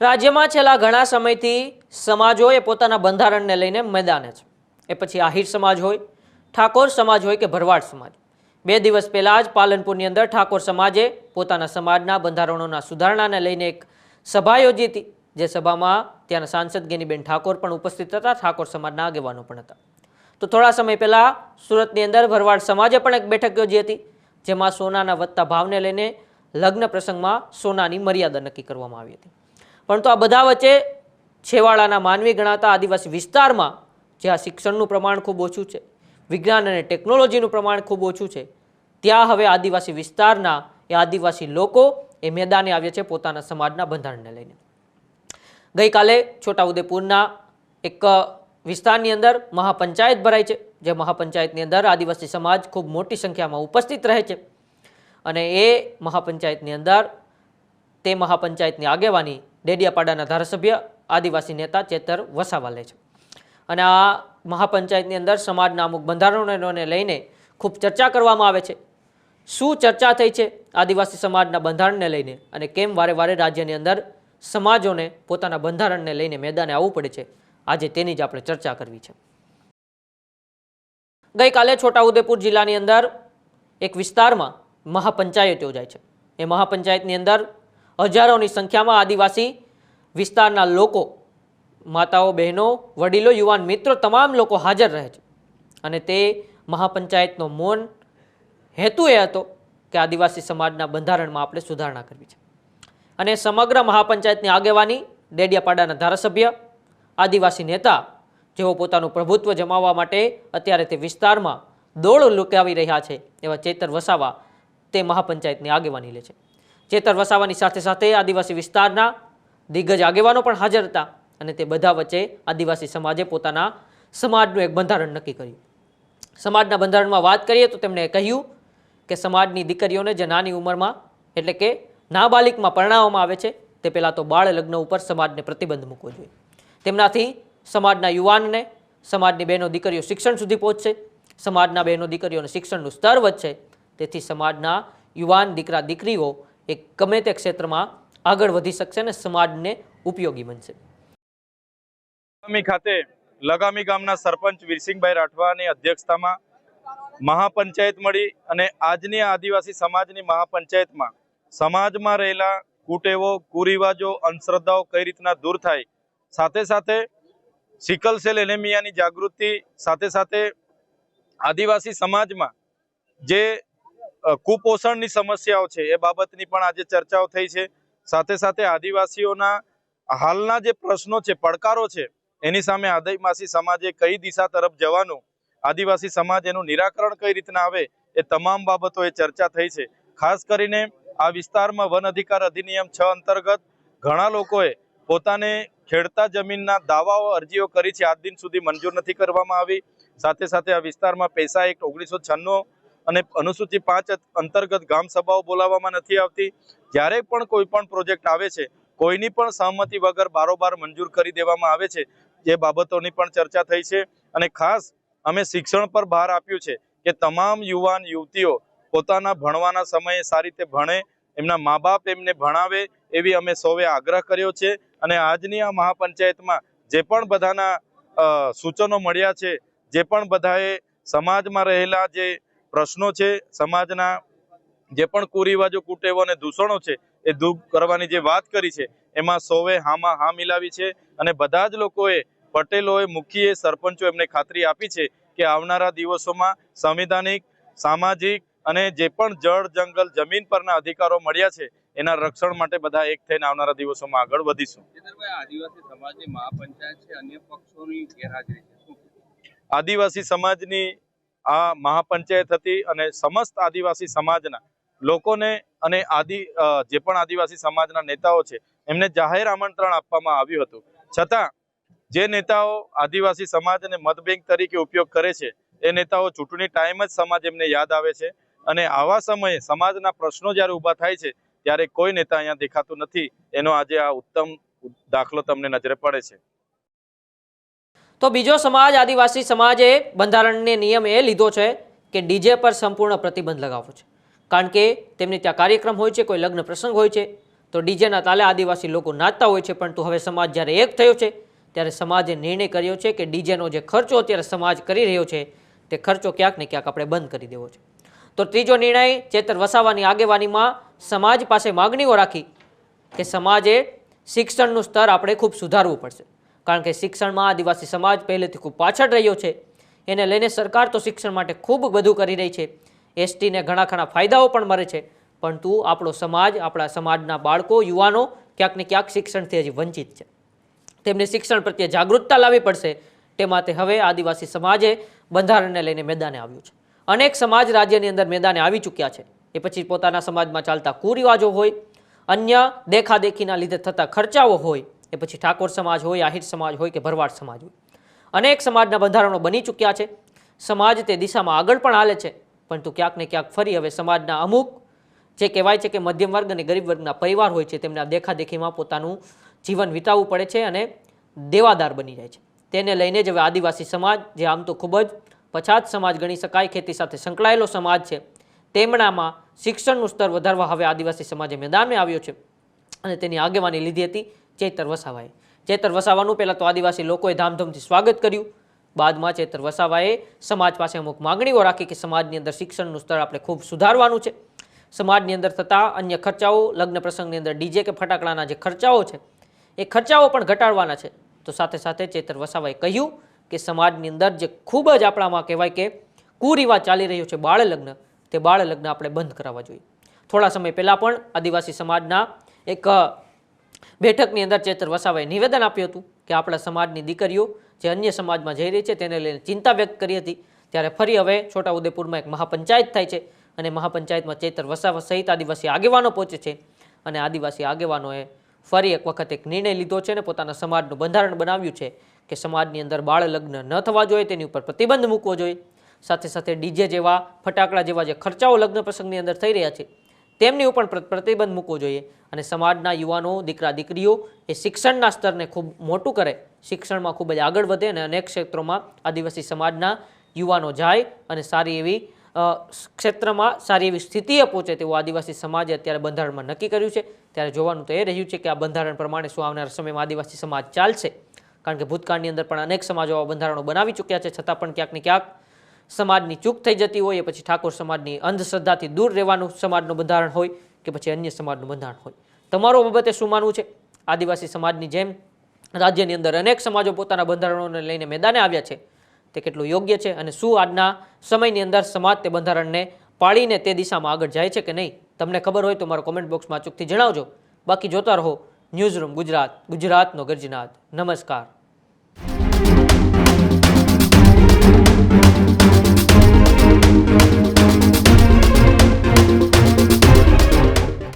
રાજ્યમાં છેલ્લા ઘણા સમયથી સમાજોએ પોતાના બંધારણને લઈને મેદાને છે. એ પછી આહિર સમાજ હોય, ઠાકોર સમાજ હોય કે ભરવાડ સમાજ. બે દિવસ પહેલાં જ પાલનપુરની અંદર ઠાકોર સમાજે પોતાના સમાજના બંધારણોના સુધારણાને લઈને એક સભા યોજી હતી. જે સભામાં ત્યાંના સાંસદ ગેનીબેન ઠાકોર પણ ઉપસ્થિત હતા, ઠાકોર સમાજના આગેવાનો પણ હતા. તો થોડા સમય પહેલાં સુરતની અંદર ભરવાડ સમાજે પણ એક બેઠક યોજી હતી, જેમાં સોનાના વધતા ભાવને લઈને લગ્ન પ્રસંગમાં સોનાની મર્યાદા નક્કી કરવામાં આવી હતી. પરંતુ આ બધા વચ્ચે છેવાડાના માનવી ગણાતા આદિવાસી વિસ્તારમાં જ્યાં શિક્ષણનું પ્રમાણ ખૂબ ઓછું છે, વિજ્ઞાન અને ટેકનોલોજીનું પ્રમાણ ખૂબ ઓછું છે, ત્યાં હવે આદિવાસી વિસ્તારના એ આદિવાસી લોકો એ મેદાને આવ્યા છે પોતાના સમાજના બંધારણને લઈને. ગઈકાલે છોટાઉદેપુરના એક વિસ્તારની અંદર મહાપંચાયત ભરાય છે, જે મહાપંચાયતની અંદર આદિવાસી સમાજ ખૂબ મોટી સંખ્યામાં ઉપસ્થિત રહે છે. અને એ મહાપંચાયતની અંદર તે મહાપંચાયતની આગેવાની ડેડિયાપાડાના ધારાસભ્ય, આદિવાસી નેતા ચેતર વસાવા લે છે. અને આ મહાપંચાયતની અંદર સમાજના અમુક બંધારણોને લઈને ખૂબ ચર્ચા કરવામાં આવે છે. શું ચર્ચા થઈ છે આદિવાસી સમાજના બંધારણને લઈને અને કેમ વારે વારે રાજ્યની અંદર સમાજોને પોતાના બંધારણને લઈને મેદાને આવવું પડે છે? આજે તેની જ આપણે ચર્ચા કરવી છે. ગઈકાલે છોટાઉદેપુર જિલ્લાની અંદર એક વિસ્તારમાં મહાપંચાયત યોજાય છે. એ મહાપંચાયતની અંદર હજારોની સંખ્યામાં આદિવાસી વિસ્તારના લોકો, માતાઓ, બહેનો, વડીલો, યુવાન મિત્રો તમામ લોકો હાજર રહે છે. અને તે મહાપંચાયતનો મૌન હેતુ એ હતો કે આદિવાસી સમાજના બંધારણમાં આપણે સુધારણા કરવી છે. અને સમગ્ર મહાપંચાયતની આગેવાની ડેડિયાપાડાના ધારાસભ્ય, આદિવાસી નેતા, જેઓ પોતાનું પ્રભુત્વ જમાવવા માટે અત્યારે તે વિસ્તારમાં દોડ લુકાવી રહ્યા છે એવા ચેતર વસાવા તે મહાપંચાયતની આગેવાની લે છે. ચેતર વસાવાની સાથે સાથે આદિવાસી વિસ્તારના દિગ્ગજ આગેવાનો પણ હાજર હતા અને તે બધા વચ્ચે આદિવાસી સમાજે પોતાના સમાજનું એક બંધારણ નક્કી કર્યું. સમાજના બંધારણમાં વાત કરીએ તો તેમણે કહ્યું કે સમાજની દીકરીઓને જે નાની ઉંમરમાં એટલે કે નાબાલિકમાં પરણાવવામાં આવે છે, તે પહેલાં તો બાળ લગ્ન ઉપર સમાજને પ્રતિબંધ મૂકવો જોઈએ. તેમનાથી સમાજના યુવાનને, સમાજની બહેનો દીકરીઓ શિક્ષણ સુધી પહોંચશે, સમાજના બહેનો દીકરીઓને શિક્ષણનું સ્તર વધશે, તેથી સમાજના યુવાન દીકરા દીકરીઓ એ ગમે તે ક્ષેત્રમાં આગળ વધી શકશે અને સમાજને ઉપયોગી બનશે. ખાતે લગામી ગામના સરપંચ વીરસિંહભાઈ રાઠવાની અધ્યક્ષતામાં મહાપંચાયત મળી અને આજની આદિવાસી સમાજની મહાપંચાયતમાં સમાજમાં રહેલા કુટેવો, કુરિવાજો, અંધશ્રદ્ધાઓ કઈ રીતના દૂર થાય, સાથે સાથે સિકલ સેલ એનેમિયાની જાગૃતિ, સાથે સાથે આદિવાસી સમાજમાં જે કુપોષણની સમસ્યાઓ છે. એ બાબતની પણ આજે ચર્ચાઓ થઈ છે. સાથે સાથે આદિવાસીઓના હાલના જે પ્રશ્નો છે, પડકારો છે, એની સામે આદિવાસી સમાજે કઈ દિશા તરફ જવાનું, આદિવાસી સમાજ એનું નિરાકરણ કઈ રીતના આવે, એ તમામ બાબતો એ ચર્ચા થઈ છે. ખાસ કરીને આ વિસ્તારમાં વન અધિકાર અધિનિયમ છ અંતર્ગત ઘણા લોકોએ પોતાને ખેડતા જમીનના દાવાઓ અરજીઓ કરી છે. આજ દિન સુધી મંજૂર નથી કરવામાં આવી. સાથે સાથે આ વિસ્તારમાં પૈસા એક્ટ ઓગણીસો છન્નું અને અનુસૂચિ પાંચ અંતર્ગત ગામ સભાઓ બોલાવવામાં નથી આવતી. જ્યારે પણ કોઈ પણ પ્રોજેક્ટ આવે છે, કોઈની પણ સહમતિ વગર બારોબાર મંજૂર કરી દેવામાં આવે છે, જે બાબતોની પણ ચર્ચા થઈ છે. અને ખાસ અમે શિક્ષણ પર ભાર આપ્યું છે કે તમામ યુવાન યુવતીઓ પોતાના ભણવાના સમયે સારી રીતે ભણે, એમના મા બાપ એમને ભણાવે એવી અમે સૌએ આગ્રહ કર્યો છે. અને આજની આ મહાપંચાયતમાં જે પણ બધાના સૂચનો મળ્યા છે, જે પણ બધાએ સમાજમાં રહેલા જે પ્રશ્નો છે સમાજના જે પણ કુરિવાજો કુટેવો અને દૂષણો છે એ દૂર કરવાની જે વાત કરી છે એમાં સૌએ હામાં હા મિલાવી છે અને બધા જ લોકોએ પટેલોએ મુખીએ સરપંચો એમને ખાતરી આપી છે કે આવનારા દિવસોમાં સંવિધાનિક સામાજિક અને જે પણ જળ જંગલ જમીન પરના અધિકારો મળ્યા છે એના રક્ષણ માટે બધા એક થઈને આવનારા દિવસોમાં આગળ વધીશું. આદિવાસી સમાજની આ મહાપંચાયત હતી અને સમસ્ત આદિવાસી સમાજના લોકોને અને આદિ જે પણ આદિવાસી સમાજના નેતાઓ છે, એમને જાહેર આમંત્રણ આપવામાં આવ્યું હતું. છતાં, જે નેતાઓ આદિવાસી સમાજને મતબેંક તરીકે ઉપયોગ કરે છે, એ નેતાઓ ચૂંટણી ટાઈમ જ સમાજ એમને યાદ આવે છે અને આવા સમયે સમાજના પ્રશ્નો જ્યારે ઊભા થાય છે, ત્યારે કોઈ નેતા અહીંયા દેખાતું નથી. એનો આજે આ ઉત્તમ દાખલો તમને નજરે પડે છે. તો બીજો સમાજ, આદિવાસી સમાજે બંધારણને નિયમ એ લીધો છે કે ડીજે પર સંપૂર્ણ પ્રતિબંધ લગાવવો છે. કારણ કે તેમની ત્યાં કાર્યક્રમ હોય છે, કોઈ લગ્ન પ્રસંગ હોય છે, તો ડીજેના તાલે આદિવાસી લોકો નાચતા હોય છે, પરંતુ હવે સમાજ જ્યારે એક થયો છે, ત્યારે સમાજે નિર્ણય કર્યો છે કે ડીજેનો જે ખર્ચો અત્યારે સમાજ કરી રહ્યો છે, તે ખર્ચો ક્યાંક ને ક્યાંક આપણે બંધ કરી દેવો છે. તો ત્રીજો નિર્ણય ચેતર વસાવાની આગેવાનીમાં સમાજ પાસે માગણીઓ રાખી કે સમાજે શિક્ષણનું સ્તર આપણે ખૂબ સુધારવું પડશે. કારણ કે શિક્ષણમાં આદિવાસી સમાજ પહેલેથી ખૂબ પાછળ રહ્યો છે. એને લઈને સરકાર તો શિક્ષણ માટે ખૂબ બધું કરી રહી છે. એસટીને ઘણા ઘણા ફાયદાઓ પણ મળે છે. પરંતુ આપણો સમાજ, આપણા સમાજના બાળકો, યુવાનો ક્યાંક ને ક્યાંક શિક્ષણથી હજી વંચિત છે. તેમને શિક્ષણ પ્રત્યે જાગૃતતા લાવવી પડશે. તે માટે હવે આદિવાસી સમાજે બંધારણને લઈને મેદાને આવ્યું છે. અનેક સમાજ રાજ્યની અંદર મેદાને આવી ચૂક્યા છે. એ પછી પોતાના સમાજમાં ચાલતા કુરિવાજો હોય, અન્ય દેખાદેખીના લીધે થતા ખર્ચાઓ હોય એ પછી ઠાકોર સમાજ હોય, આહિર સમાજ હોય કે ભરવાડ સમાજ હોય. અનેક સમાજના બંધારણો બની ચૂક્યા છે. સમાજ તે દિશામાં આગળ પણ હાલે છે. પરંતુ ક્યાંક ને ક્યાંક ફરી હવે સમાજના અમુક જે કહેવાય છે કે મધ્યમ વર્ગ અને ગરીબ વર્ગના પરિવાર હોય છે, તેમના દેખાદેખીમાં પોતાનું જીવન વિતાવવું પડે છે અને દેવાદાર બની જાય છે. તેને લઈને જ હવે આદિવાસી સમાજ, જે આમ તો ખૂબ જ પછાત સમાજ ગણી શકાય, ખેતી સાથે સંકળાયેલો સમાજ છે, તેમનામાં શિક્ષણનું સ્તર વધારવા હવે આદિવાસી સમાજે મેદાનમાં આવ્યો છે. અને તેની આગેવાની લીધી હતી ચેતર વસાવાએ. ચેતર વસાવાનું પહેલાં તો આદિવાસી લોકોએ ધામધૂમથી સ્વાગત કર્યું. બાદમાં ચેતર વસાવાએ સમાજ પાસે અમુક માગણીઓ રાખી કે સમાજની અંદર શિક્ષણનું સ્તર આપણે ખૂબ સુધારવાનું છે. સમાજની અંદર થતા અન્ય ખર્ચાઓ, લગ્ન પ્રસંગની અંદર ડીજે કે ફટાકડાના જે ખર્ચાઓ છે, એ ખર્ચાઓ પણ ઘટાડવાના છે. તો સાથે સાથે ચેતર વસાવાએ કહ્યું કે સમાજની અંદર જે ખૂબ જ આપણામાં કહેવાય કે કુરિવાજ ચાલી રહ્યો છે બાળ લગ્ન, તે બાળ લગ્ન આપણે બંધ કરાવવા જોઈએ. થોડા સમય પહેલાં પણ આદિવાસી સમાજના એક બેઠકની અંદર ચેતર વસાવાએ નિવેદન આપ્યું હતું કે આપણા સમાજની દીકરીઓ જે અન્ય સમાજમાં જઈ રહી છે તેને લઈને ચિંતા વ્યક્ત કરી હતી. ત્યારે ફરી હવે છોટાઉદેપુરમાં એક મહાપંચાયત થાય છે અને મહાપંચાયતમાં ચેતર વસાવા સહિત આદિવાસી આગેવાનો પહોંચે છે અને આદિવાસી આગેવાનોએ ફરી એક વખત એક નિર્ણય લીધો છે અને પોતાના સમાજનું બંધારણ બનાવ્યું છે કે સમાજની અંદર બાળ લગ્ન ન થવા જોઈએ, તેની ઉપર પ્રતિબંધ મૂકવો જોઈએ. સાથે સાથે ડીજે જેવા, ફટાકડા જેવા જે ખર્ચાઓ લગ્ન પ્રસંગની અંદર થઈ રહ્યા છે તેમની ઉપર પ્ર- પ્રતિબંધ મૂકવો જોઈએ. અને સમાજના યુવાનો, દીકરા, દીકરીઓ એ શિક્ષણના સ્તરને ખૂબ મોટું કરે. શિક્ષણમાં ખૂબ જ આગળ વધે અને અનેક ક્ષેત્રોમાં આદિવાસી સમાજના યુવાનો જાય અને સારી એવી ક્ષેત્રમાં સારી એવી સ્થિતિએ પહોંચે તેવું આદિવાસી સમાજે અત્યારે બંધારણમાં નક્કી કર્યું છે. ત્યારે જોવાનું તો એ રહ્યું છે કે આ બંધારણ પ્રમાણે શું આવનારા સમયમાં આદિવાસી સમાજ ચાલશે. કારણ કે ભૂતકાળની અંદર પણ અનેક સમાજો બંધારણો બનાવી ચૂક્યા છે. છતાં પણ ક્યાંક ને ક્યાંક સમાજની ચૂક થઈ જતી હોય પછી ઠાકોર સમાજની અંધશ્રદ્ધાથી દૂર રહેવાનું સમાજનું બંધારણ હોય કે પછી અન્ય સમાજનું બંધારણ હોય. તમારો બાબતે શું માનવું છે? આદિવાસી સમાજની જેમ રાજ્યની અંદર અનેક સમાજો પોતાના બંધારણોને લઈને મેદાને આવ્યા છે. તે કેટલું યોગ્ય છે અને શું આજના સમયની અંદર સમાજ તે બંધારણને પાળીને તે દિશામાં આગળ જાય છે કે નહીં? તમને ખબર હોય તો મારા કોમેન્ટ બોક્સમાં અચૂકથી જણાવજો. બાકી જોતા રહો ન્યૂઝ રૂમ ગુજરાત, ગુજરાતનો ગર્જનાથ નમસ્કાર.